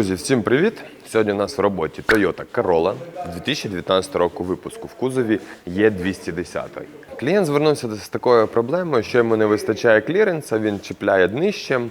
Всім привіт! Сьогодні у нас в роботі Toyota Corolla 2019 року випуску в кузові Е210. Клієнт звернувся з такою проблемою, що йому не вистачає кліренса, він чіпляє днищем,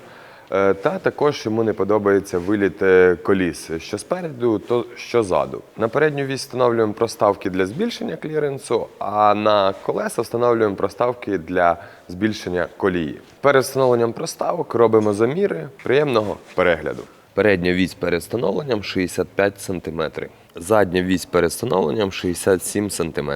е, та також йому не подобається виліт е, коліс, що спереду, то що ззаду. На передню вісь встановлюємо проставки для збільшення кліренсу, а на колеса встановлюємо проставки для збільшення колії. Перед встановленням проставок робимо заміри приємного перегляду. Передня вісь перед встановленням 65 см. Задня вісь перед встановленням 67 см.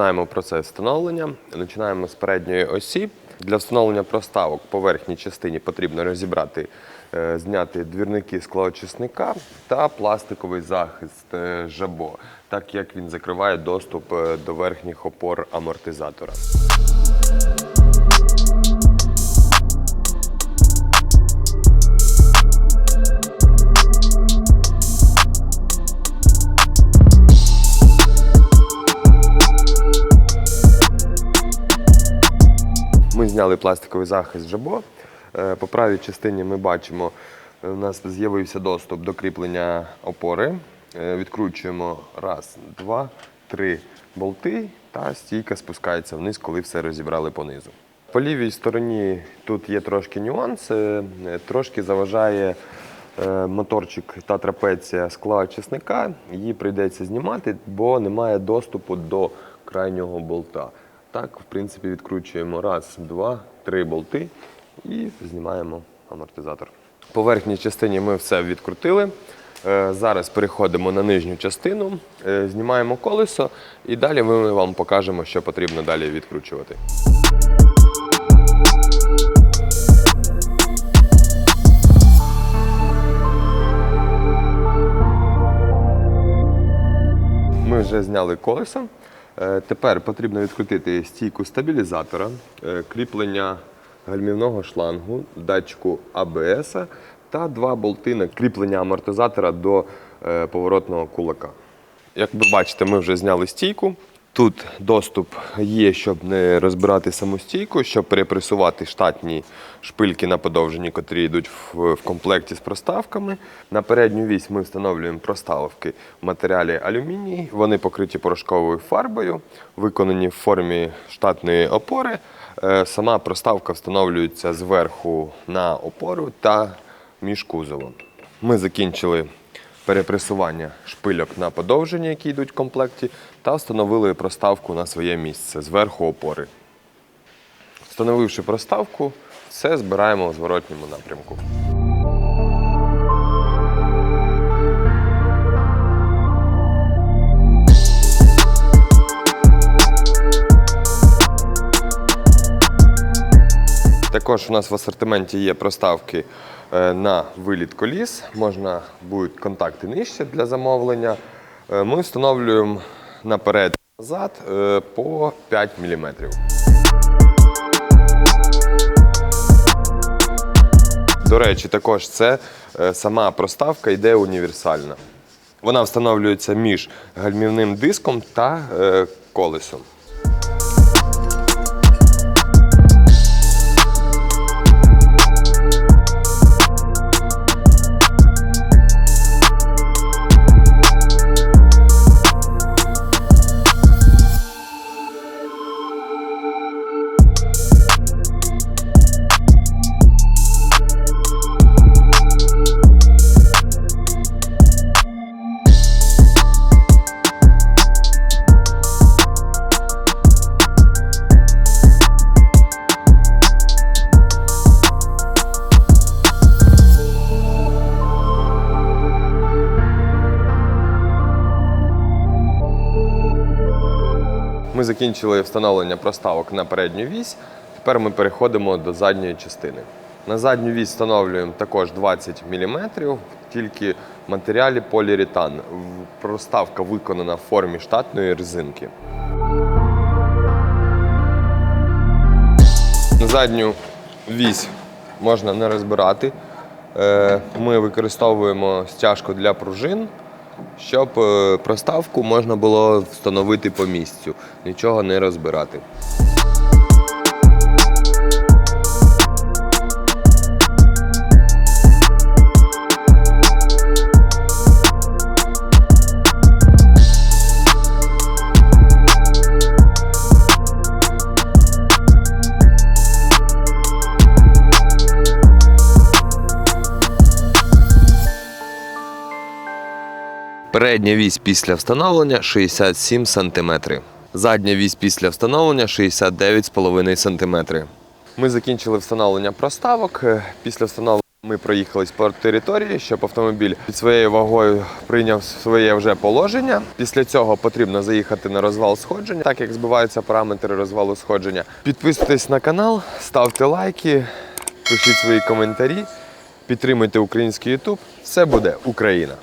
Починаємо процес встановлення. Починаємо з передньої осі. Для встановлення проставок по верхній частині потрібно розібрати, е, зняти двірники склоочисника та пластиковий захист е, жабо, так як він закриває доступ е, до верхніх опор амортизатора. Зняли пластиковий захист жабо. Е, По правій частині ми бачимо, у нас з'явився доступ до кріплення опори. Е, Відкручуємо раз, два, три болти та стійка спускається вниз, коли все розібрали понизу. По лівій стороні тут є трошки нюанс, е, трошки заважає моторчик та трапеція скла чесника. Її прийдеться знімати, бо немає доступу до крайнього болта. Так, в принципі, відкручуємо раз, два, три болти і знімаємо амортизатор. По верхній частині ми все відкрутили. Е, Зараз переходимо на нижню частину, е, знімаємо колесо і далі ми вам покажемо, що потрібно далі відкручувати. Ми вже зняли колесо. Е, Тепер потрібно відкрутити стійку стабілізатора, е, кріплення гальмівного шлангу, датчику АБС та два болти на кріплення амортизатора до е, поворотного кулака. Як ви бачите, ми вже зняли стійку. Тут доступ є, щоб не розбирати саму стійку, щоб перепресувати штатні шпильки на подовженні, котрі йдуть в, в комплекті з проставками. На передню вісь ми встановлюємо проставки в матеріалі алюміній. Вони покриті порошковою фарбою, виконані в формі штатної опори. Е, Сама проставка встановлюється зверху на опору та між кузовом. Ми закінчили перепресування шпильок на подовження, які йдуть в комплекті, та встановили проставку на своє місце зверху опори. Встановивши проставку, все збираємо у зворотньому напрямку. Також у нас в асортименті є проставки е, на виліт коліс. Можна будуть контакти нижче для замовлення. Е, Ми встановлюємо наперед назад е, по 5 мм. До речі, також це сама проставка йде універсальна. Вона встановлюється між гальмівним диском та колесом. Ми закінчили встановлення проставок на передню вісь. Тепер ми переходимо до задньої частини. На задню вісь встановлюємо також 20 мм, тільки в матеріалі поліретан. Проставка виконана в формі штатної резинки. На задню вісь можна не розбирати. Е, ми використовуємо стяжку для пружин щоб е, проставку можна було встановити по місцю, нічого не розбирати. Передня вісь після встановлення 67 см. Задня вісь після встановлення 69,5 см. Ми закінчили встановлення проставок. Е, Після встановлення ми проїхались по території, щоб автомобіль під своєю вагою прийняв своє вже положення. Після цього потрібно заїхати на розвал сходження, так як збиваються параметри розвалу сходження. Підписуйтесь на канал, ставте лайки, пишіть свої коментарі, підтримуйте український YouTube. Все буде Україна!